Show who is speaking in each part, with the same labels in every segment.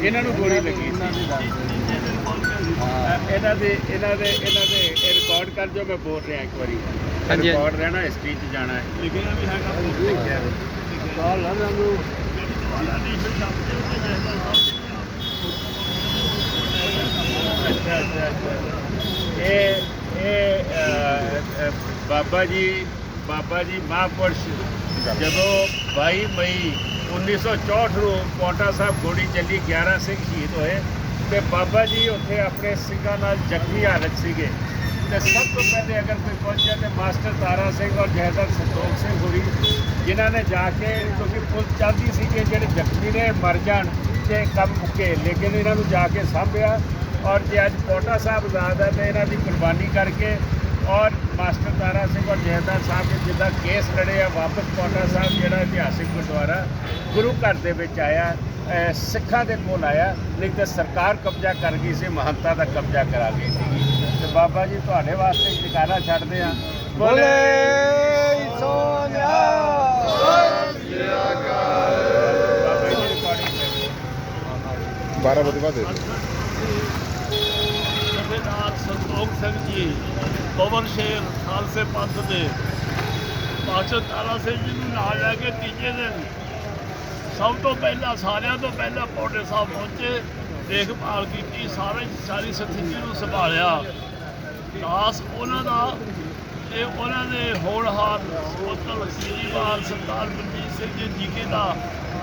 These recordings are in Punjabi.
Speaker 1: ਇਹਨਾਂ ਨੂੰ ਗੋਲੀ ਲੱਗੀ ਸੀ ਇਹਨਾਂ ਦੇ ਇਹਨਾਂ ਦੇ ਇਹਨਾਂ ਦੇ ਰਿਕਾਰਡ ਕਰ ਜੋ ਮੈਂ ਬੋਲ ਰਿਹਾ ਇੱਕ ਵਾਰੀ। ਰਿਕਾਰਡ ਰਹਿਣਾ ਹਿਸਟਰੀ 'ਚ ਜਾਣਾ ਹੈ
Speaker 2: ਲਿਖਿਆ ਵੀ ਹੈਗਾ
Speaker 1: ਲਿਖਿਆ।
Speaker 2: ਕਾਲ ਨਾ ਨੂੰ
Speaker 1: ਇਹ ਇਹ ਬਾਬਾ ਜੀ ਬਾਬਾ ਜੀ ਮਹਾਂਪੁਰਸ਼ ਜਦੋਂ 22 ਮਈ 1964 ਨੂੰ ਪੌਂਟਾ ਸਾਹਿਬ ਗੋਲੀ ਚੱਲੀ 11 ਸਿੰਘ ਸ਼ਹੀਦ ਹੋਏ ਤੇ ਬਾਬਾ ਜੀ ਉੱਥੇ ਆਪਣੇ ਸਿੰਘਾਂ ਨਾਲ ਜ਼ਖਮੀ ਹਾਲਤ ਸੀਗੇ। ਤੇ ਸਭ ਤੋਂ ਪਹਿਲੇ ਅਗਰ ਕੋਈ ਪਹੁੰਚਿਆ ਤੇ ਮਾਸਟਰ ਤਾਰਾ ਸਿੰਘ ਔਰ ਜਹਦਰ ਸੰਤੋਖ ਸਿੰਘ ਹੋਰੀ, ਜਿਨ੍ਹਾਂ ਨੇ ਜਾ ਕੇ, ਕਿਉਂਕਿ ਪੁਲਿਸ ਚਾਹਦੀ ਸੀ ਕਿ ਜਿਹੜੇ ਜ਼ਖਮੀ ਨੇ ਮਰ ਜਾਣ ਤੇ ਕੰਮ ਮੁੱਕੇ, ਲੇਕਿਨ ਇਹਨਾਂ ਨੂੰ ਜਾ ਕੇ ਸਾਂਭਿਆ ਔਰ ਜੇ ਅੱਜ ਪੋਟਾ ਸਾਹਿਬ ਆਜ਼ਾਦ ਹੈ ਤੇ ਇਹਨਾਂ ਦੀ ਕੁਰਬਾਨੀ ਕਰਕੇ ਔਰ ਮਾਸਟਰ ਤਾਰਾ ਸਿੰਘ ਔਰ ਜਹਦਰ ਸਾਹਿਬ ਦੇ ਜਿੱਦਾਂ ਕੇਸ ਲੜੇ ਆ ਵਾਪਸ ਪੌਂਟਾ ਸਾਹਿਬ ਜਿਹੜਾ ਇਤਿਹਾਸਿਕ ਗੁਰਦੁਆਰਾ ਗੁਰੂ ਘਰ ਦੇ ਵਿੱਚ ਆਇਆ ਸਿੱਖਾਂ ਦੇ ਕੋਲ ਆਇਆ ਨਹੀਂ ਤੇ ਸਰਕਾਰ ਕਬਜ਼ਾ ਕਰ ਗਈ ਸੀ ਮਹੰਤਾ ਦਾ ਕਬਜ਼ਾ ਕਰਾ ਗਈ ਸੀ ਤੇ ਬਾਬਾ ਜੀ ਤੁਹਾਡੇ ਵਾਸਤੇ ਜਕਾਰਾ ਛੱਡਦੇ ਆ
Speaker 3: ਬੋਲੇ ਸੋਨਿਆ
Speaker 1: ਬਾਬਾ ਜੀ ਰਿਕਾਰਡਿੰਗ
Speaker 3: 12
Speaker 2: ਸਿੰਘ ਜੀ, ਪਵਨ ਸ਼ੇਰ, ਖਾਲਸੇ ਪੰਥ ਦੇ। ਮਾਸਟਰ ਤਾਰਾ ਸਿੰਘ ਜੀ ਨੂੰ ਨਾਲ ਲੈ ਕੇ ਤੀਜੇ ਦਿਨ ਸਭ ਤੋਂ ਪਹਿਲਾਂ, ਸਾਰਿਆਂ ਤੋਂ ਪਹਿਲਾਂ ਪੌੜੇ ਸਾਹਿਬ ਪਹੁੰਚੇ, ਦੇਖਭਾਲ ਕੀਤੀ, ਸਾਰੇ ਸਾਰੀ ਸਥਿਤੀ ਨੂੰ ਸੰਭਾਲਿਆ। ਦਾਸ ਉਹਨਾਂ ਦਾ ਤੇ ਉਹਨਾਂ ਦੇ ਹੋਣਹਾਰ ਸਪੋਤਲ ਸ੍ਰੀਵਾਲ ਸਰਦਾਰ ਬਲਜੀਤ ਸਿੰਘ ਜੀ ਜੀਕੇ ਦਾ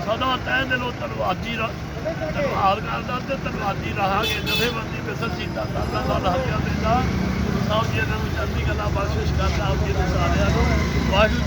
Speaker 2: ਸਦਾ ਤਹਿ ਦਿਲੋਂ ਧੰਨਵਾਦੀ ਰ- ਧੰਨਵਾਦ ਕਰਦਾ ਤੇ ਧੰਨਵਾਦੀ ਰਹਾਂਗੇ, ਜਥੇਬੰਦੀ ਮਿਸਰ ਸੀਤਾ ਦਾਦਾ ਦਾ ਦੇ। ਦਿੰਦਾ ਸਾਹਿਬ ਜੀ ਇਹਨਾਂ ਨੂੰ ਚੜ੍ਹਦੀ ਕਲਾ ਬਖਸ਼ਿਸ਼ ਕਰਦਾ, ਆਪ ਜੀ ਨੂੰ ਸਾਰਿਆਂ ਨੂੰ। ਵਾਹਿਗੁਰੂ